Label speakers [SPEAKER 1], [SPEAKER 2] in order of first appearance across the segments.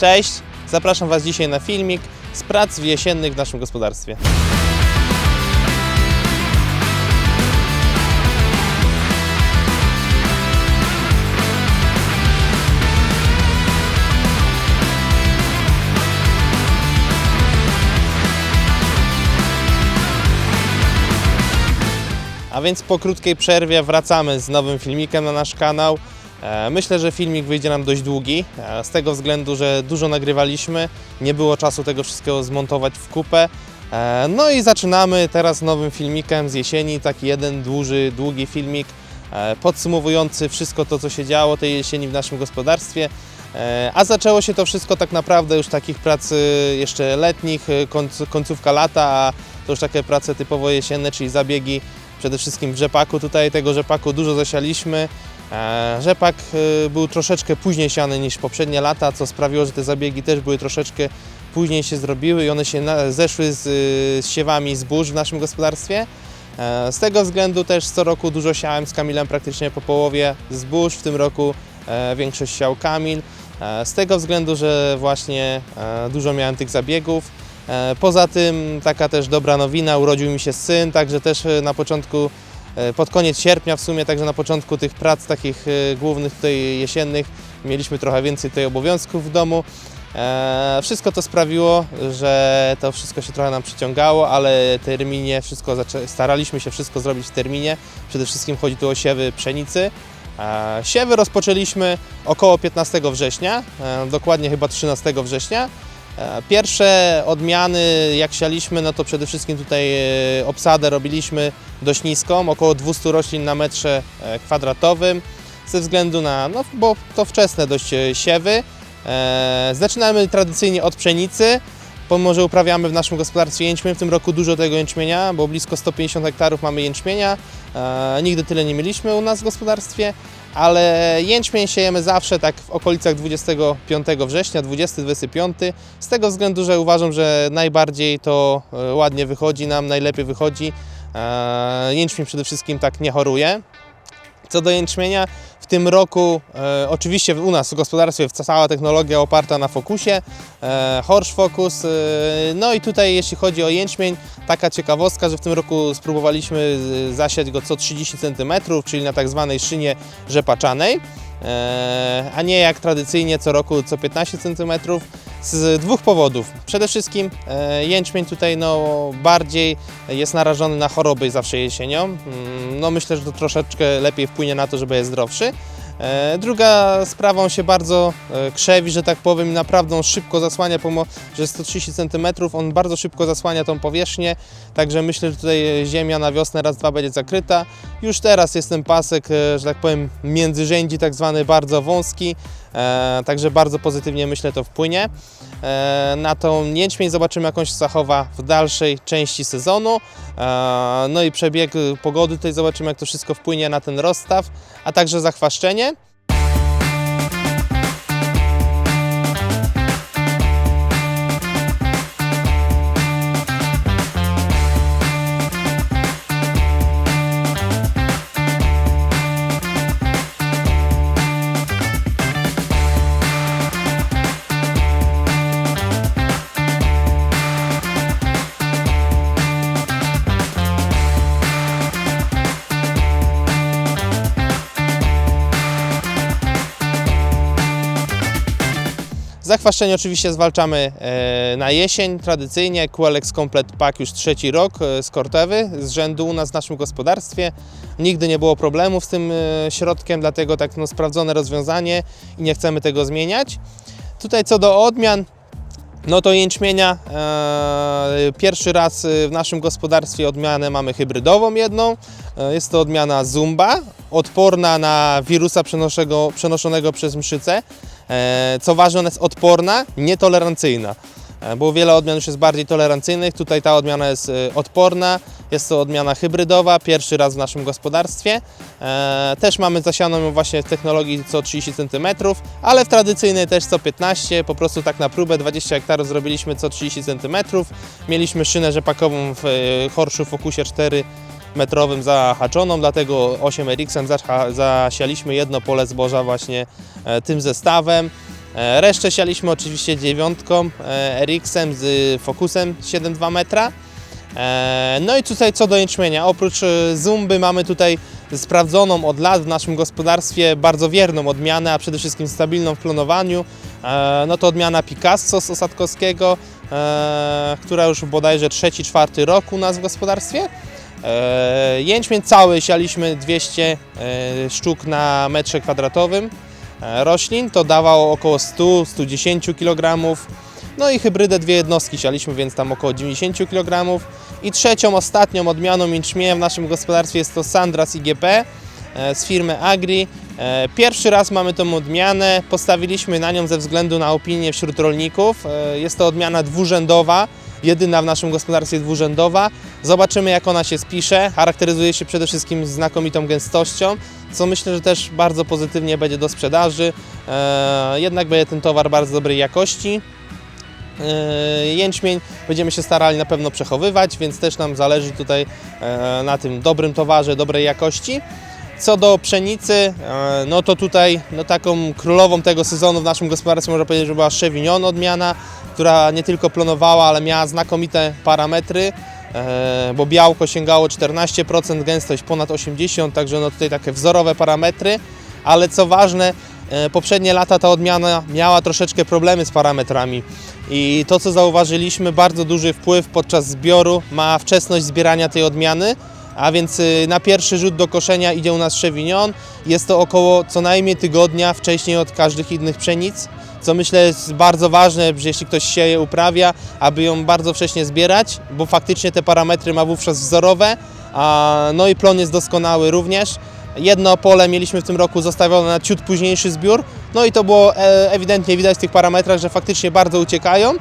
[SPEAKER 1] Cześć, zapraszam Was dzisiaj na filmik z prac jesiennych w naszym gospodarstwie. A więc po krótkiej przerwie wracamy z nowym filmikiem na nasz kanał. E, Myślę, że filmik wyjdzie nam dość długi, e, z tego względu, że dużo nagrywaliśmy, nie było czasu tego wszystkiego zmontować w kupę. E, No i zaczynamy teraz nowym filmikiem z jesieni, taki jeden duży, długi filmik podsumowujący wszystko to, co się działo tej jesieni w naszym gospodarstwie. A zaczęło się to wszystko tak naprawdę już takich prac jeszcze letnich, końc- końcówka lata, a to już takie prace typowo jesienne, czyli zabiegi przede wszystkim w rzepaku. Tutaj tego rzepaku dużo zasialiśmy. Rzepak e, był troszeczkę później siany niż poprzednie lata, co sprawiło, że te zabiegi też były troszeczkę później się zrobiły i one się zeszły z, e, z siewami zbóż w naszym gospodarstwie. E, Z tego względu też co roku dużo siałem z Kamilem praktycznie po połowie zbóż. W tym roku e, większość siał Kamil. E, Z tego względu, że właśnie dużo miałem tych zabiegów. Poza tym taka też dobra nowina, urodził mi się syn, także też na początku, pod koniec sierpnia w sumie, także na początku tych prac takich e, głównych tutaj jesiennych mieliśmy trochę więcej tutaj obowiązków w domu. E, Wszystko to sprawiło, że to wszystko się trochę nam przyciągało, ale terminie wszystko staraliśmy się wszystko zrobić w terminie. Przede wszystkim chodzi tu o siewy pszenicy. E, Siewy rozpoczęliśmy około 15 września, e, dokładnie chyba 13 września. E, Pierwsze odmiany, jak sialiśmy, no to przede wszystkim tutaj e, obsadę robiliśmy dość niską, około 200 roślin na metrze e, kwadratowym, ze względu na, no bo to wczesne dość siewy. Zaczynamy tradycyjnie od pszenicy, pomimo że uprawiamy w naszym gospodarstwie jęczmień, w tym roku dużo tego jęczmienia, bo blisko 150 hektarów mamy jęczmienia, nigdy tyle nie mieliśmy u nas w gospodarstwie, ale jęczmień siejemy zawsze tak w okolicach 25 września, 20-25, z tego względu, że uważam, że najbardziej to e, ładnie wychodzi nam, najlepiej wychodzi. E, Jęczmień przede wszystkim tak nie choruje. Co do jęczmienia, w tym roku e, oczywiście u nas w gospodarstwie cała technologia oparta na fokusie, e, Horsch. E, no i tutaj jeśli chodzi o jęczmień, taka ciekawostka, że w tym roku spróbowaliśmy zasiać go co 30 cm, czyli na tak zwanej szynie rzepaczanej, e, a nie jak tradycyjnie co roku co 15 cm. Z dwóch powodów. Przede wszystkim e, jęczmień tutaj no, bardziej jest narażony na choroby zawsze jesienią. Mm, No myślę, że to troszeczkę lepiej wpłynie na to, żeby jest zdrowszy. E, Druga sprawa, on się bardzo e, krzewi, że tak powiem, naprawdę szybko zasłania, pomimo że jest 130 cm, on bardzo szybko zasłania tą powierzchnię, także myślę, że tutaj ziemia na wiosnę raz, dwa będzie zakryta. Już teraz jest ten pasek, że tak powiem, międzyrzędzi tak zwany bardzo wąski, także bardzo pozytywnie myślę to wpłynie. E, Na tą jęczmień zobaczymy jakąś zachowa w dalszej części sezonu. E, No i przebieg pogody tutaj zobaczymy jak to wszystko wpłynie na ten rozstaw, a także zachwaszczenie. Zachwaszczenie oczywiście zwalczamy e, na jesień, tradycyjnie. QLX Complete Pack już trzeci rok e, z Cortewy z rzędu u nas w naszym gospodarstwie. Nigdy nie było problemów z tym e, środkiem, dlatego tak no, sprawdzone rozwiązanie i nie chcemy tego zmieniać. Tutaj co do odmian, no to jęczmienia e, pierwszy raz e, w naszym gospodarstwie odmianę mamy hybrydową jedną. E, jest to odmiana Zumba, odporna na wirusa przenoszonego przez mszycę. E, co ważne, ona jest odporna, nietolerancyjna. E, Bo wiele odmian już jest bardziej tolerancyjnych. Tutaj ta odmiana jest e, odporna. Jest to odmiana hybrydowa, pierwszy raz w naszym gospodarstwie. Też mamy zasianą właśnie w technologii co 30 cm, ale w tradycyjnej też co 15. Po prostu tak na próbę 20 hektarów zrobiliśmy co 30 cm. Mieliśmy szynę rzepakową w Horszu Focusie 4 metrowym zahaczoną, dlatego 8 RX-em zacha- zasialiśmy jedno pole zboża właśnie e, tym zestawem. E, Resztę sialiśmy oczywiście dziewiątką, e, RX-em z Focusem 7,2 metra. No i tutaj co do jęczmienia, oprócz Zumby mamy tutaj sprawdzoną od lat w naszym gospodarstwie bardzo wierną odmianę, a przede wszystkim stabilną w klonowaniu. No to odmiana Picasso z Osadkowskiego, która już bodajże trzeci, czwarty rok u nas w gospodarstwie. E, Jęczmień cały sialiśmy 200 e, sztuk na metrze kwadratowym e, roślin, to dawało około 100-110 kg. No i hybrydę dwie jednostki sialiśmy, więc tam około 90 kg. I trzecią, ostatnią odmianą jęczmienia w naszym gospodarstwie jest to Sandras IGP z firmy Agri. Pierwszy raz mamy tą odmianę, postawiliśmy na nią ze względu na opinię wśród rolników. Jest to odmiana dwurzędowa, jedyna w naszym gospodarstwie dwurzędowa. Zobaczymy jak ona się spisze. Charakteryzuje się przede wszystkim znakomitą gęstością, co myślę, że też bardzo pozytywnie będzie do sprzedaży. E, Jednak będzie ten towar bardzo dobrej jakości. E, Jęczmień będziemy się starali na pewno przechowywać, więc też nam zależy tutaj e, na tym dobrym towarze, dobrej jakości. Co do pszenicy, e, no to tutaj no taką królową tego sezonu w naszym gospodarstwie można powiedzieć, że była Chevignon odmiana, która nie tylko plonowała, ale miała znakomite parametry, e, bo białko sięgało 14%, gęstość ponad 80%, także no tutaj takie wzorowe parametry, ale co ważne, e, poprzednie lata ta odmiana miała troszeczkę problemy z parametrami. I to co zauważyliśmy, bardzo duży wpływ podczas zbioru ma wczesność zbierania tej odmiany, a więc y, na pierwszy rzut do koszenia idzie u nas Chevignon. Jest to około co najmniej tygodnia wcześniej od każdych innych pszenic, co myślę jest bardzo ważne, że jeśli ktoś sieje, uprawia, aby ją bardzo wcześnie zbierać, bo faktycznie te parametry ma wówczas wzorowe, a, no i plon jest doskonały również. Jedno pole mieliśmy w tym roku zostawione na ciut późniejszy zbiór, no i to było e, ewidentnie widać w tych parametrach, że faktycznie bardzo uciekają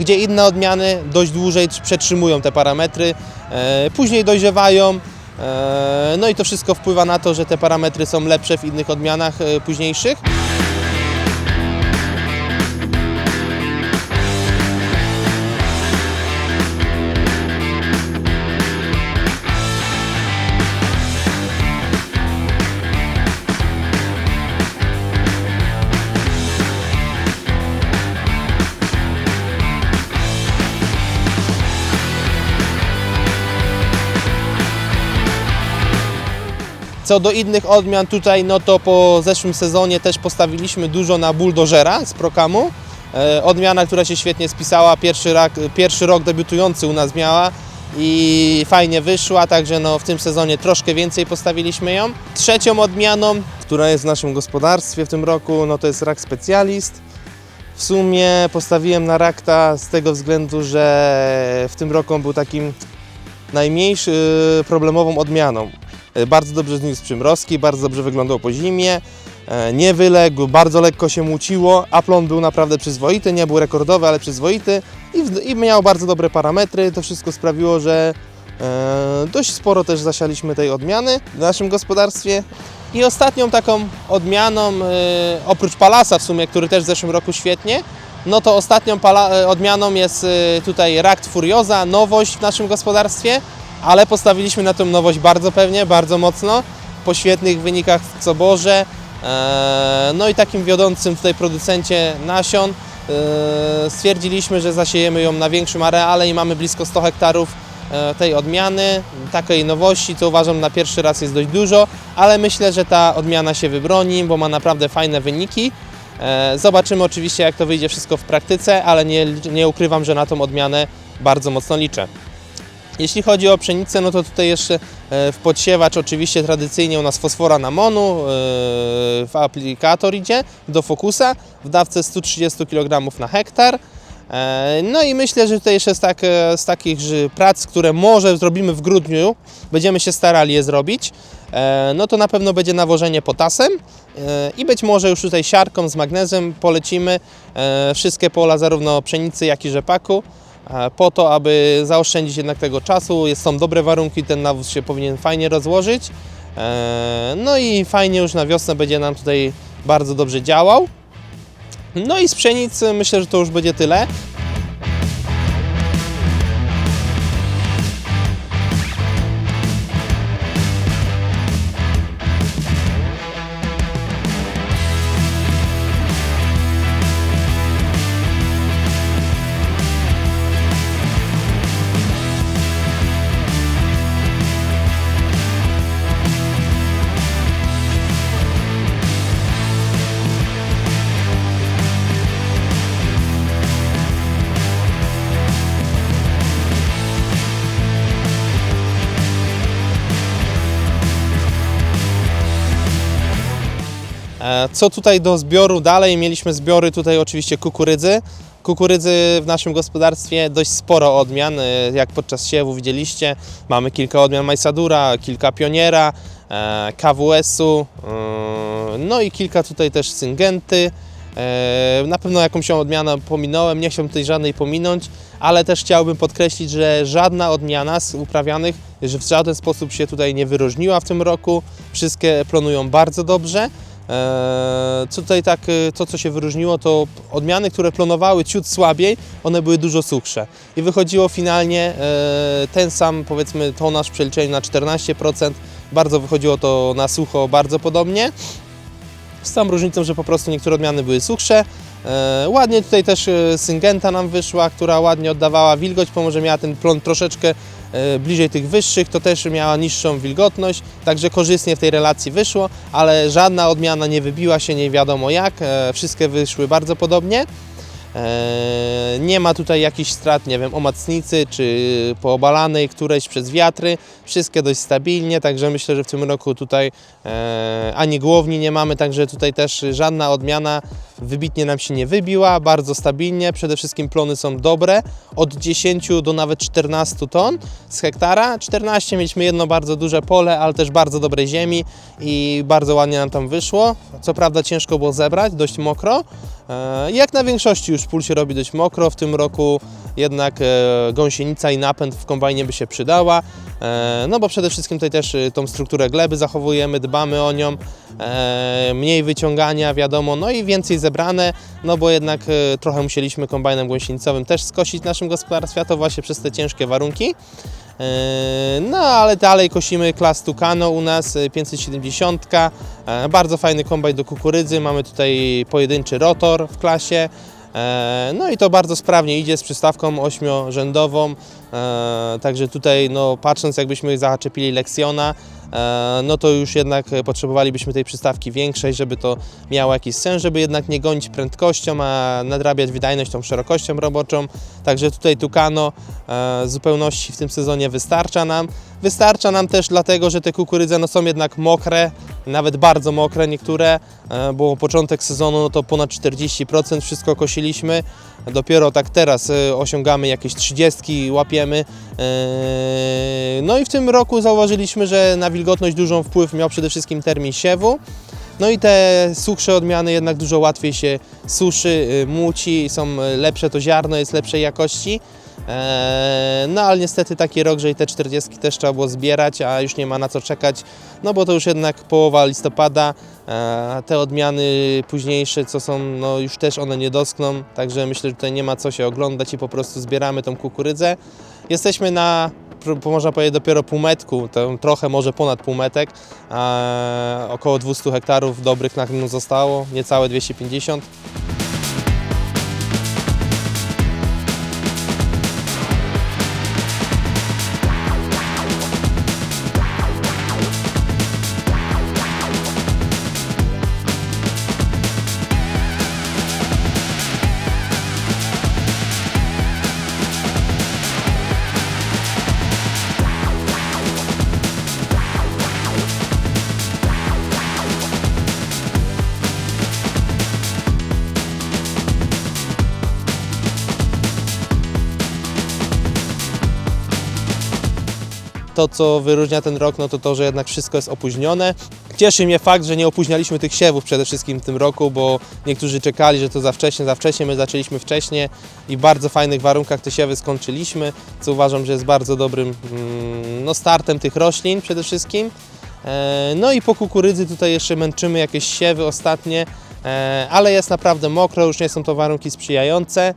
[SPEAKER 1] gdzie inne odmiany dość dłużej przetrzymują te parametry, e, później dojrzewają. e, No i to wszystko wpływa na to, że te parametry są lepsze w innych odmianach e, późniejszych. Co do innych odmian tutaj, no to po zeszłym sezonie też postawiliśmy dużo na buldożera z Prokamu. E, Odmiana, która się świetnie spisała, pierwszy, rak, pierwszy rok debiutujący u nas miała i fajnie wyszła, także no w tym sezonie troszkę więcej postawiliśmy ją. Trzecią odmianą, która jest w naszym gospodarstwie w tym roku, no to jest rak specjalist. W sumie postawiłem na rakta z tego względu, że w tym roku on był takim najmniejszy problemową odmianą. E, Bardzo dobrze zniósł przymrozki, bardzo dobrze wyglądał po zimie, e, nie wyległ, bardzo lekko się muciło, a plon był naprawdę przyzwoity, nie był rekordowy, ale przyzwoity i, i miał bardzo dobre parametry. To wszystko sprawiło, że e, dość sporo też zasialiśmy tej odmiany w naszym gospodarstwie. I ostatnią taką odmianą, e, oprócz Palasa w sumie, który też w zeszłym roku świetnie, no to ostatnią e, odmianą jest tutaj Rakt Furioza, nowość w naszym gospodarstwie ale postawiliśmy na tą nowość bardzo pewnie, bardzo mocno, po świetnych wynikach w Coborze, e, no i takim wiodącym tutaj producencie nasion. e, Stwierdziliśmy, że zasiejemy ją na większym areale i mamy blisko 100 hektarów e, tej odmiany, takiej nowości, co uważam na pierwszy raz jest dość dużo, ale myślę, że ta odmiana się wybroni, bo ma naprawdę fajne wyniki. Zobaczymy oczywiście, jak to wyjdzie wszystko w praktyce, ale nie, nie ukrywam, że na tą odmianę bardzo mocno liczę. Jeśli chodzi o pszenicę, no to tutaj jeszcze e, w podsiewacz oczywiście tradycyjnie u nas fosfora na monu, e, w aplikator idzie do fokusa w dawce 130 kg na hektar. E, No i myślę, że tutaj jeszcze z, tak, z takich prac, które może zrobimy w grudniu, będziemy się starali je zrobić, no to na pewno będzie nawożenie potasem i być może już tutaj siarką z magnezem polecimy wszystkie pola zarówno pszenicy, jak i rzepaku po to, aby zaoszczędzić jednak tego czasu. Jest, są dobre warunki, ten nawóz się powinien fajnie rozłożyć. E, No i fajnie już na wiosnę będzie nam tutaj bardzo dobrze działał. No i z pszenicy myślę, że to już będzie tyle. Co tutaj do zbioru dalej? Mieliśmy zbiory tutaj oczywiście kukurydzy. Kukurydzy w naszym gospodarstwie dość sporo odmian, e, jak podczas siewu widzieliście. Mamy kilka odmian Majsadura, kilka Pioniera, e, KWS-u, e, no i kilka tutaj też Syngenty. E, Na pewno jakąś odmianę pominąłem, nie chciałbym tutaj żadnej pominąć, ale też chciałbym podkreślić, że żadna odmiana z uprawianych że w żaden sposób się tutaj nie wyróżniła w tym roku. Wszystkie plonują bardzo dobrze. Eee, Co tutaj tak, y, to co się wyróżniło, to odmiany, które plonowały ciut słabiej, one były dużo suchsze. I wychodziło finalnie e, ten sam, powiedzmy, tonaż w przeliczeniu na 14%. Bardzo wychodziło to na sucho, bardzo podobnie. Z tą różnicą, że po prostu niektóre odmiany były suchsze. E, ładnie tutaj też e, Syngenta nam wyszła, która ładnie oddawała wilgoć, pomimo że miała ten plon troszeczkę e, bliżej tych wyższych, to też miała niższą wilgotność, także korzystnie w tej relacji wyszło, ale żadna odmiana nie wybiła się nie wiadomo jak, e, wszystkie wyszły bardzo podobnie. E, Nie ma tutaj jakichś strat, nie wiem, omacnicy czy poobalanej którejś przez wiatry. Wszystkie dość stabilnie, także myślę, że w tym roku tutaj e, ani głowni nie mamy, także tutaj też żadna odmiana wybitnie nam się nie wybiła, bardzo stabilnie. Przede wszystkim plony są dobre, od 10 do nawet 14 ton z hektara. 14 mieliśmy jedno bardzo duże pole, ale też bardzo dobrej ziemi i bardzo ładnie nam tam wyszło. Co prawda ciężko było zebrać, dość mokro. E, Jak na większości już pól się robi dość mokro, w tym roku jednak e, gąsienica i napęd w kombajnie by się przydała. E, No bo przede wszystkim tutaj też e, tą strukturę gleby zachowujemy, dbamy o nią, mniej wyciągania wiadomo, no i więcej zebrane, no bo jednak trochę musieliśmy kombajnem gąsienicowym też skosić w naszym gospodarstwie, to właśnie przez te ciężkie warunki. No ale dalej kosimy klas Tucano u nas, e, 570. E, Bardzo fajny kombajn do kukurydzy, mamy tutaj pojedynczy rotor w klasie. E, No i to bardzo sprawnie idzie z przystawką ośmiorzędową. E, Także tutaj no, patrząc jakbyśmy zaczepili Lexiona, e, no to już jednak potrzebowalibyśmy tej przystawki większej, żeby to miało jakiś sens, żeby jednak nie gonić prędkością, a nadrabiać wydajność tą szerokością roboczą. Także tutaj Tucano e, zupełności w tym sezonie wystarcza nam. Wystarcza nam też dlatego, że te kukurydze no, są jednak mokre, nawet bardzo mokre niektóre, bo początek sezonu no to ponad 40% wszystko kosiliśmy. Dopiero tak teraz osiągamy jakieś 30, łapiemy. E, No i w tym roku zauważyliśmy, że na wilgotność dużą wpływ miał przede wszystkim termin siewu. No i te suchsze odmiany jednak dużo łatwiej się suszy, y, muci, są lepsze to ziarno, jest lepszej jakości. Eee, No ale niestety taki rok, że i te 40 też trzeba było zbierać, a już nie ma na co czekać, no bo to już jednak połowa listopada, eee, te odmiany późniejsze, co są, no już też one nie doskną, także myślę, że tutaj nie ma co się oglądać i po prostu zbieramy tą kukurydzę. Jesteśmy na, można powiedzieć, dopiero półmetku, trochę może ponad półmetek, a około 200 hektarów dobrych na tym zostało, niecałe 250. To, co wyróżnia ten rok, no to to, że jednak wszystko jest opóźnione. Cieszy mnie fakt, że nie opóźnialiśmy tych siewów przede wszystkim w tym roku, bo niektórzy czekali, że to za wcześnie, za wcześnie. My zaczęliśmy wcześnie i w bardzo fajnych warunkach te siewy skończyliśmy, co uważam, że jest bardzo dobrym mm, no, startem tych roślin przede wszystkim. E, No i po kukurydzy tutaj jeszcze męczymy jakieś siewy ostatnie, e, ale jest naprawdę mokro, już nie są to warunki sprzyjające,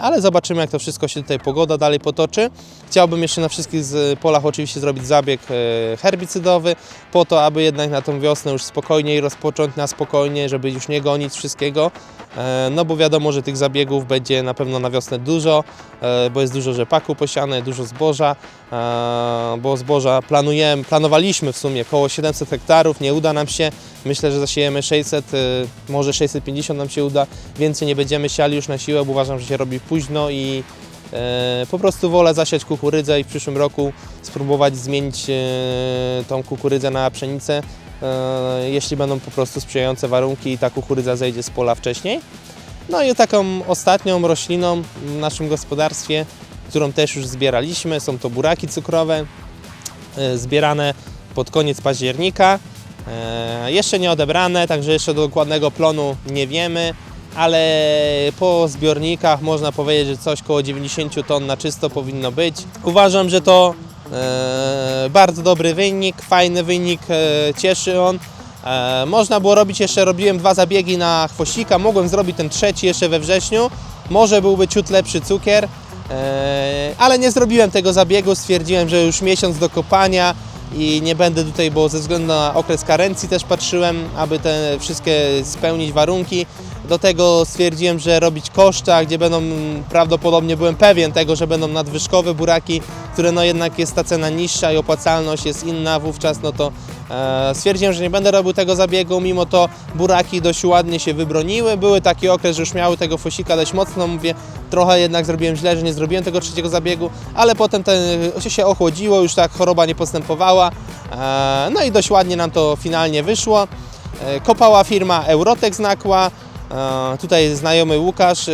[SPEAKER 1] ale zobaczymy jak to wszystko się tutaj pogoda dalej potoczy. Chciałbym jeszcze na wszystkich polach oczywiście zrobić zabieg e, herbicydowy, po to, aby jednak na tą wiosnę już spokojniej rozpocząć, na spokojnie, żeby już nie gonić wszystkiego, e, no bo wiadomo, że tych zabiegów będzie na pewno na wiosnę dużo, e, bo jest dużo rzepaku posiane, dużo zboża, e, bo zboża planujemy, planowaliśmy w sumie około 700 hektarów, nie uda nam się, myślę, że zasiejemy 600, e, może 650 nam się uda, więcej nie będziemy siali już na siłę, bo uważam, że się robi późno i e, po prostu wolę zasiać kukurydzę i w przyszłym roku spróbować zmienić e, tą kukurydzę na pszenicę, e, jeśli będą po prostu sprzyjające warunki i ta kukurydza zejdzie z pola wcześniej. No i taką ostatnią rośliną w naszym gospodarstwie, którą też już zbieraliśmy, są to buraki cukrowe, zbierane pod koniec października. Jeszcze nie odebrane, także jeszcze do dokładnego plonu nie wiemy, ale po zbiornikach można powiedzieć, że coś koło 90 ton na czysto powinno być. Uważam, że to e, bardzo dobry wynik, fajny wynik, e, cieszy on. E, można było robić jeszcze, robiłem dwa zabiegi na chwościka, mogłem zrobić ten trzeci jeszcze we wrześniu, może byłby ciut lepszy cukier, e, ale nie zrobiłem tego zabiegu, stwierdziłem, że już miesiąc do kopania i nie będę tutaj, bo ze względu na okres karencji też patrzyłem, aby te wszystkie spełnić warunki. Do tego stwierdziłem, że robić koszta, gdzie będą prawdopodobnie byłem pewien tego, że będą nadwyżkowe buraki, które no jednak jest ta cena niższa i opłacalność jest inna wówczas, no to e, stwierdziłem, że nie będę robił tego zabiegu, mimo to buraki dość ładnie się wybroniły. Były taki okres, że już miały tego fosika dość mocno, mówię, trochę jednak zrobiłem źle, że nie zrobiłem tego trzeciego zabiegu, ale potem ten, się ochłodziło, już tak choroba nie postępowała, e, no i dość ładnie nam to finalnie wyszło. E, Kopała firma Eurotex Nakła. Tutaj znajomy Łukasz e,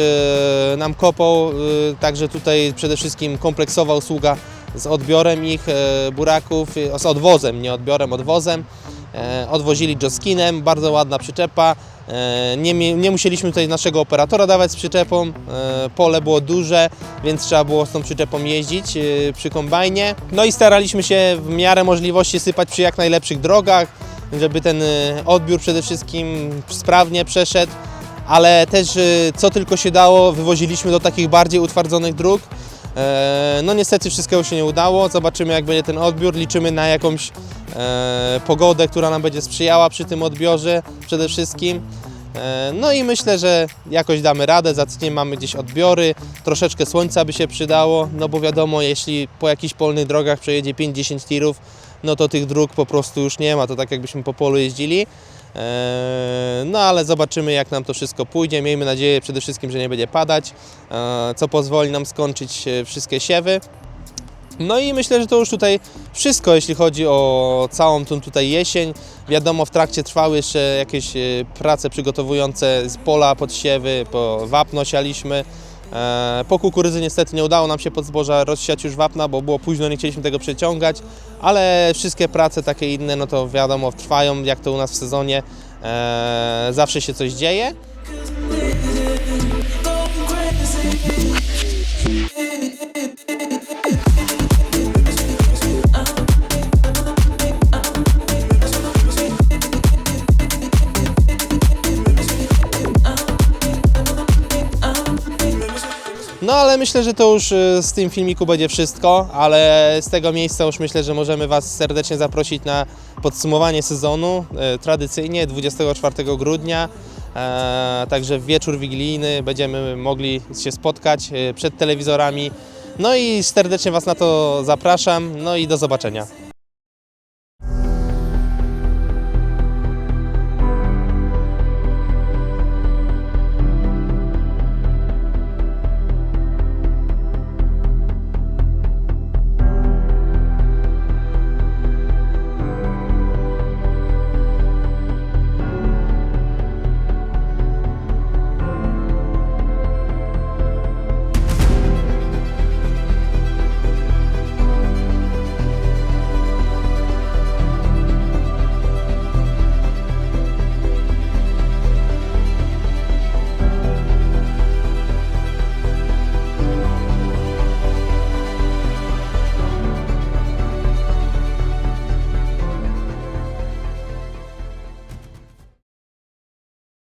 [SPEAKER 1] nam kopał, e, także tutaj przede wszystkim kompleksowa usługa z odbiorem ich e, buraków, z odwozem, nie odbiorem, odwozem. E, Odwozili Joskinem, bardzo ładna przyczepa. E, Nie, nie musieliśmy tutaj naszego operatora dawać z przyczepą. E, Pole było duże, więc trzeba było z tą przyczepą jeździć przy kombajnie. No i staraliśmy się w miarę możliwości sypać przy jak najlepszych drogach, żeby ten odbiór przede wszystkim sprawnie przeszedł ale też y, co tylko się dało, wywoziliśmy do takich bardziej utwardzonych dróg. E, No niestety wszystkiego się nie udało. Zobaczymy jak będzie ten odbiór. Liczymy na jakąś e, pogodę, która nam będzie sprzyjała przy tym odbiorze przede wszystkim. E, No i myślę, że jakoś damy radę, za tydzień mamy gdzieś odbiory, troszeczkę słońca by się przydało, no bo wiadomo, jeśli po jakichś polnych drogach przejedzie 5-10 tirów, no to tych dróg po prostu już nie ma, to tak jakbyśmy po polu jeździli. E, No ale zobaczymy jak nam to wszystko pójdzie. Miejmy nadzieję przede wszystkim, że nie będzie padać, e, co pozwoli nam skończyć e, wszystkie siewy. No i myślę, że to już tutaj wszystko, jeśli chodzi o całą tą tutaj jesień. Wiadomo, w trakcie trwały jeszcze jakieś e, prace przygotowujące z pola pod siewy, po wapno sialiśmy. E, Po kukurydzy niestety nie udało nam się pod zboża rozsiać już wapna, bo było późno, nie chcieliśmy tego przeciągać, ale wszystkie prace takie inne, no to wiadomo, trwają jak to u nas w sezonie. E, Zawsze się coś dzieje. No ale myślę, że to już y, z tym filmiku będzie wszystko, ale z tego miejsca już myślę, że możemy Was serdecznie zaprosić na podsumowanie sezonu. e, Tradycyjnie 24 grudnia, e, także w wieczór wigilijny będziemy mogli się spotkać e, przed telewizorami. No i serdecznie Was na to zapraszam, no i do zobaczenia.